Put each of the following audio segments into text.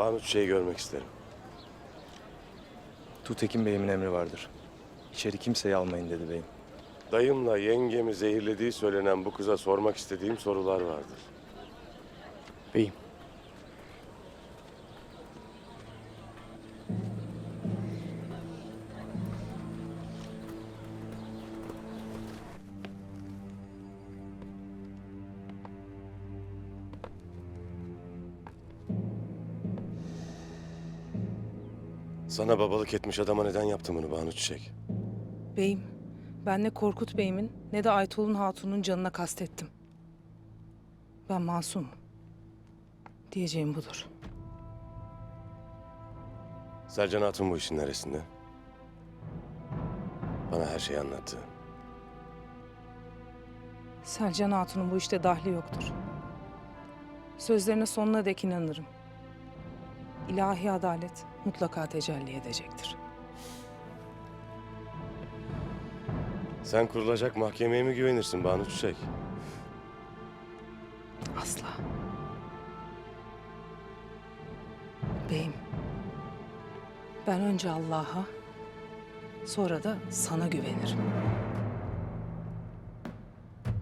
Banu Çiçek'i görmek isterim. Tutekin Bey'imin emri vardır. İçeri kimseyi almayın dedi beyim. Dayımla yengemi zehirlediği söylenen bu kıza sormak istediğim sorular vardır. Beyim. Sana babalık etmiş adama neden yaptın bunu Banu Çiçek? Beyim, ben ne Korkut Bey'imin ne de Aytol'un hatunun canına kastettim. Ben masum. Diyeceğim budur. Sercan Hatun bu işin neresinde? Bana her şeyi anlattı. Selcan Hatun'un bu işte dahli yoktur. Sözlerine sonuna dek inanırım. İlahi adalet mutlaka tecelli edecektir. Sen kurulacak mahkemeye mi güvenirsin Banu Çiçek? Asla. Beyim, ben önce Allah'a, sonra da sana güvenirim.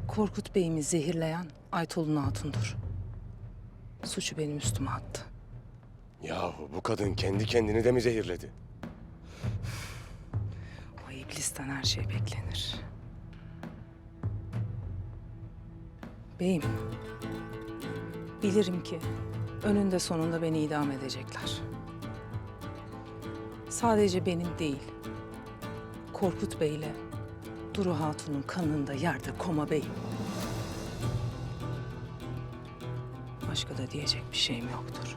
Korkut Bey'imi zehirleyen Aytol'un hatundur. Suçu benim üstüme attı. Yahu bu kadın kendi kendini de mi zehirledi? O iblisten her şey beklenir. Beyim, bilirim ki önünde sonunda beni idam edecekler. Sadece benim değil, Korkut Bey ile Duru Hatun'un kanında yerde koma beyim. Başka da diyecek bir şeyim yoktur.